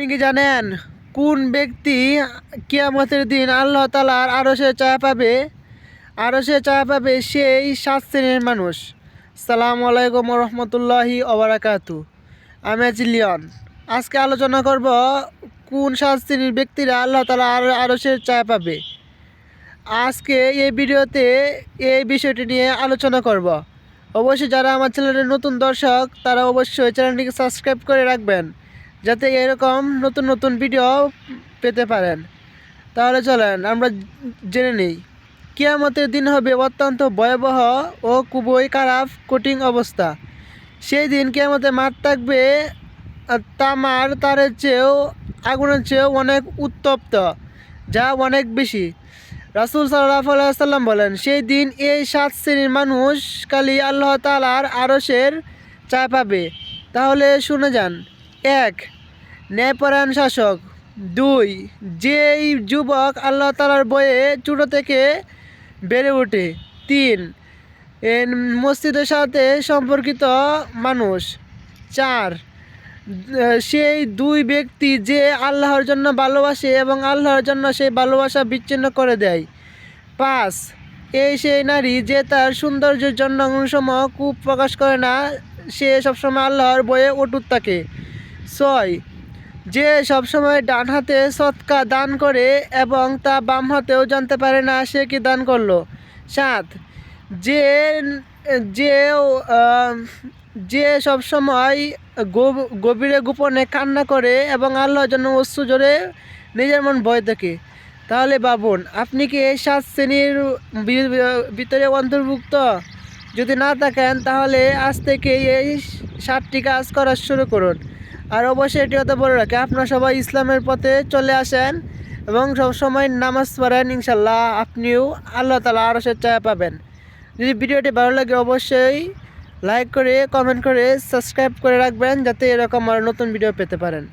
আপনি কি জানেন কোন ব্যক্তি কিয়ামতের দিন আল্লাহ তালার আরও সে চায়া পাবে? আরও সে চায়া পাবে সেই সাত শ্রেণির মানুষ। সালাম আলাইকুম রহমতুল্লাহি ওবরাকাতু আমি আছি লিওন। আজকে আলোচনা করব কোন সাত শ্রেণির ব্যক্তিরা আল্লাহ তালা আরও আরও সে চায়া পাবে। আজকে এই ভিডিওতে এই বিষয়টি নিয়ে আলোচনা করব। অবশ্যই যারা আমার চ্যানেলের নতুন দর্শক, তারা অবশ্যই চ্যানেলটিকে সাবস্ক্রাইব করে রাখবেন। যাতে এরকম নতুন নতুন ভিডিও পেতে পারেন। তাহলে চলেন, আমরা জেনে নিই। কিয়ামতের দিন হবে অত্যন্ত ভয়াবহ ও খুবই খারাপ, কঠিন অবস্থা। সেই দিন কিয়ামতে মাঠ থাকবে তামার তারের চেয়েও, আগুনের চেয়েও অনেক উত্তপ্ত, যা অনেক বেশি। রাসুল সাল্লাহ সাল্লাম বলেন, সেই দিন এই সাত শ্রেণির মানুষ কালি আল্লাহ তালার আরসের চা পাবে। তাহলে শুনে যান এক, ন্যায়পরায়ণ শাসক। দুই, যেই যুবক আল্লাহ তালার বয়ে ছোটো থেকে বেড়ে ওঠে। তিন মসজিদের সাথে সম্পর্কিত মানুষ। চার, সেই দুই ব্যক্তি যে আল্লাহর জন্য ভালোবাসে এবং আল্লাহর জন্য সেই ভালোবাসা বিচ্ছিন্ন করে দেয়। পাঁচ এই সেই নারী যে তার সৌন্দর্যের জন্য অনুসময় কূপ প্রকাশ করে না, সে সবসময় আল্লাহর বয়ে অটুট থাকে। ছয়। যে সবসময় ডান হাতে সৎকা দান করে এবং তা বাম হাতেও জানতে পারে না, সে কি দান করল? সাত। যে যে যে সবসময় গভীরে গোপনে কান্না করে এবং আল্লাহর জন্য অশ্রু জোরে নিজের মন ভয় থাকে তাহলে ভাবুন আপনি কি এই সাত শ্রেণির ভিতরে অন্তর্ভুক্ত? যদি না থাকেন, তাহলে আজ থেকে এই সাতটি কাজ করা শুরু করুন। আর অবশ্যই এটি কথা বলে রাখি, আপনারা সবাই ইসলামের পথে চলে আসেন এবং সবসময় নামাজ পড়েন ইনশাল্লাহ আপনিও আল্লাহ তালা আরও চায়া পাবেন। যদি ভিডিওটি ভালো লাগে অবশ্যই লাইক করে কমেন্ট করে সাবস্ক্রাইব করে রাখবেন, যাতে এরকম আরও নতুন ভিডিও পেতে পারেন।